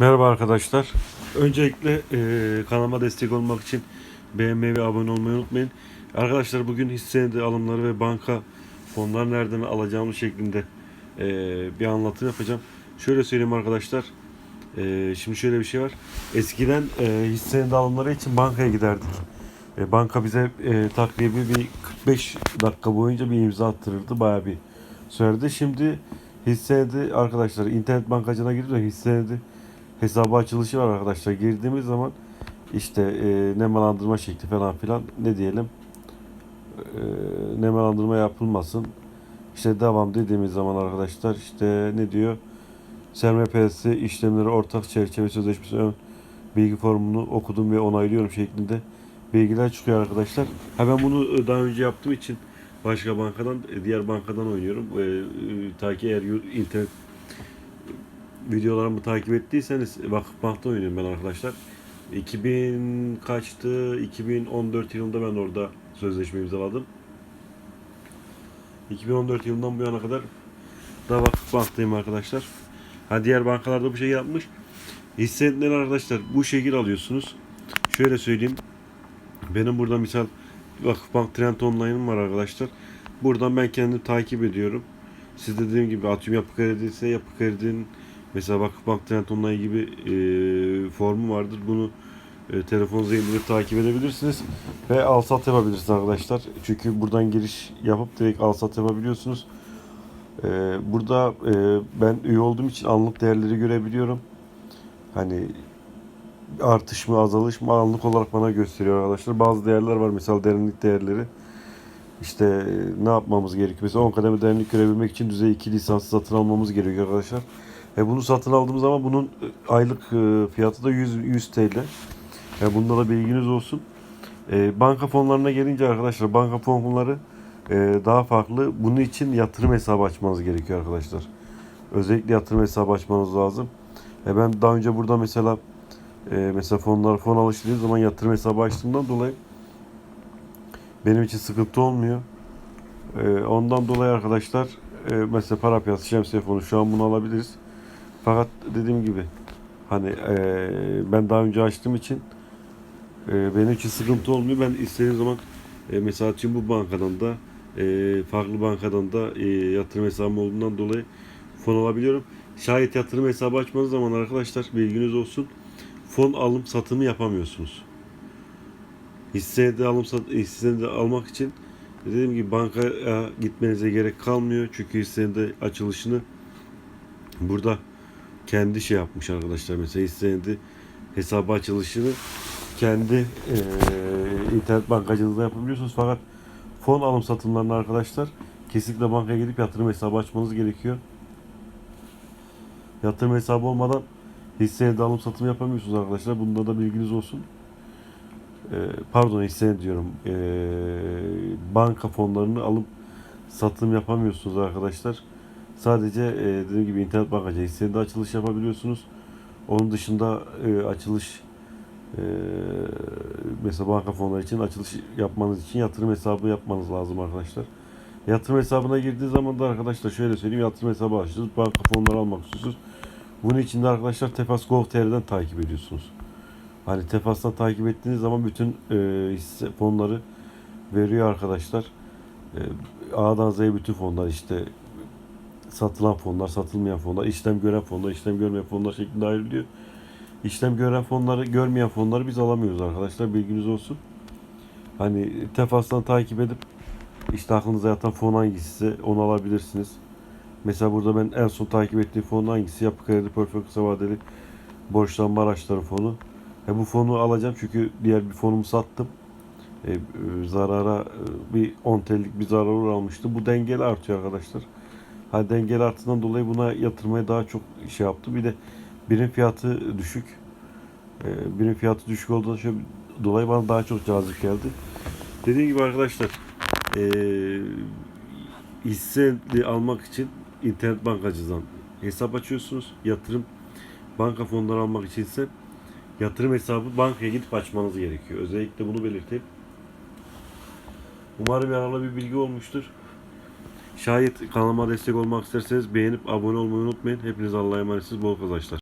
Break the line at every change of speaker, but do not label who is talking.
Merhaba arkadaşlar. Öncelikle e, kanalıma destek olmak için beğenmeyi ve abone olmayı unutmayın. Arkadaşlar bugün hisse alımları ve banka fonlar nereden alacağımız şeklinde e, bir anlatım yapacağım. Şöyle söyleyeyim arkadaşlar. E, şimdi şöyle bir şey var. Eskiden e, hisse alımları için bankaya giderdik. E, banka bize e, takribi bir 45 dakika boyunca bir imza attırırdı. Bayağı bir sürerdi. Şimdi hisse arkadaşlar internet bankacına giriyor hisse senedi hesabı açılışı var arkadaşlar. Girdiğimiz zaman işte e, nemalandırma şekli falan filan ne diyelim e, nemalandırma yapılmasın. İşte devam dediğimiz zaman arkadaşlar işte ne diyor? Sermaye piyasası işlemleri ortak çerçeve sözleşmesi ön bilgi formunu okudum ve onaylıyorum şeklinde bilgiler çıkıyor arkadaşlar. Ha ben bunu daha önce yaptığım için başka bankadan diğer bankadan oynuyorum. E, e, ta ki eğer internet videolarımı takip ettiyseniz Vakıfbank'ta oynuyorum ben arkadaşlar. 2000 kaçtı? 2014 yılında ben orada sözleşme imzaladım. 2014 yılından bu yana kadar da Vakıfbank'tayım arkadaşlar. Ha diğer bankalarda bu şey yapmış. Hissetleri arkadaşlar bu şekil alıyorsunuz. Şöyle söyleyeyim. Benim burada misal Vakıfbank Trend Online'ım var arkadaşlar. Buradan ben kendimi takip ediyorum. Siz de dediğim gibi atıyorum yapı kredi ise yapı kredinin mesela Vakıfbank Trend Online gibi e, formu vardır. Bunu e, telefonunuza indirip takip edebilirsiniz. Ve al sat yapabilirsiniz arkadaşlar. Çünkü buradan giriş yapıp direkt al sat yapabiliyorsunuz. E, burada e, ben üye olduğum için anlık değerleri görebiliyorum. Hani artış mı azalış mı anlık olarak bana gösteriyor arkadaşlar. Bazı değerler var mesela derinlik değerleri. İşte e, ne yapmamız gerekiyor? Mesela 10 kademe derinlik görebilmek için düzey 2 lisansı satın almamız gerekiyor arkadaşlar. E bunu satın aldığımız zaman bunun e, aylık e, fiyatı da 100, 100 TL. Yani bunda da bilginiz olsun. E, banka fonlarına gelince arkadaşlar banka fonları e, daha farklı. Bunun için yatırım hesabı açmanız gerekiyor arkadaşlar. Özellikle yatırım hesabı açmanız lazım. E, ben daha önce burada mesela e, mesela fonlar fon alıştırdığım zaman yatırım hesabı açtığımdan dolayı benim için sıkıntı olmuyor. E, ondan dolayı arkadaşlar e, mesela para piyasası şemsiye fonu şu an bunu alabiliriz. Fakat dediğim gibi hani e, ben daha önce açtığım için e, benim için sıkıntı olmuyor. Ben istediğim zaman e, mesela için bu bankadan da e, farklı bankadan da e, yatırım hesabım olduğundan dolayı fon alabiliyorum. Şayet yatırım hesabı açmanız zaman arkadaşlar bilginiz olsun. Fon alım satımı yapamıyorsunuz. Hisse de alım sat hisse de almak için dediğim gibi bankaya gitmenize gerek kalmıyor. Çünkü hissenin de açılışını burada kendi şey yapmış arkadaşlar. Mesela hissenin de hesabı açılışını kendi eee, internet bankacılığında yapabiliyorsunuz. Fakat fon alım satımlarını arkadaşlar kesinlikle bankaya gidip yatırım hesabı açmanız gerekiyor. Yatırım hesabı olmadan hisse senedi alım satım yapamıyorsunuz arkadaşlar. Bunda da bilginiz olsun. Ee, pardon hisse diyorum. Ee, banka fonlarını alıp satım yapamıyorsunuz arkadaşlar. Sadece e, dediğim gibi internet bankacı hisse senedi açılış yapabiliyorsunuz. Onun dışında e, açılış e, mesela banka fonları için açılış yapmanız için yatırım hesabı yapmanız lazım arkadaşlar. Yatırım hesabına girdiği zaman da arkadaşlar şöyle söyleyeyim yatırım hesabı açıyorsunuz. Banka fonları almak istiyorsunuz. Bunun için de arkadaşlar Tefas Gov.tr'den takip ediyorsunuz. Hani Tefas'tan takip ettiğiniz zaman bütün e, hisse fonları veriyor arkadaşlar. E, A'dan Z'ye bütün fonlar işte satılan fonlar, satılmayan fonlar, işlem gören fonlar, işlem görmeyen fonlar şeklinde ayrılıyor. İşlem gören fonları, görmeyen fonları biz alamıyoruz arkadaşlar. Bilginiz olsun. Hani Tefas'tan takip edip işte aklınıza yatan fon hangisi onu alabilirsiniz. Mesela burada ben en son takip ettiğim fon hangisi? Yapı Kredi Portföy Kısa Vadeli Borçlanma Araçları fonu. E bu fonu alacağım çünkü diğer bir fonumu sattım. E, e, zarara e, bir 10 TL'lik bir zarar uğramıştı. Bu dengeli artıyor arkadaşlar. Ha dengeli arttığından dolayı buna yatırmaya daha çok şey yaptı. Bir de birim fiyatı düşük. E, birim fiyatı düşük olduğundan şöyle dolayı bana daha çok cazip geldi. Dediğim gibi arkadaşlar e, hisse almak için internet bankacıdan hesap açıyorsunuz. Yatırım banka fonları almak için ise yatırım hesabı bankaya gidip açmanız gerekiyor. Özellikle bunu belirteyim. Umarım yararlı bir bilgi olmuştur. Şayet kanalıma destek olmak isterseniz beğenip abone olmayı unutmayın. Hepiniz Allah'a emanetsiniz. Bol kazançlar.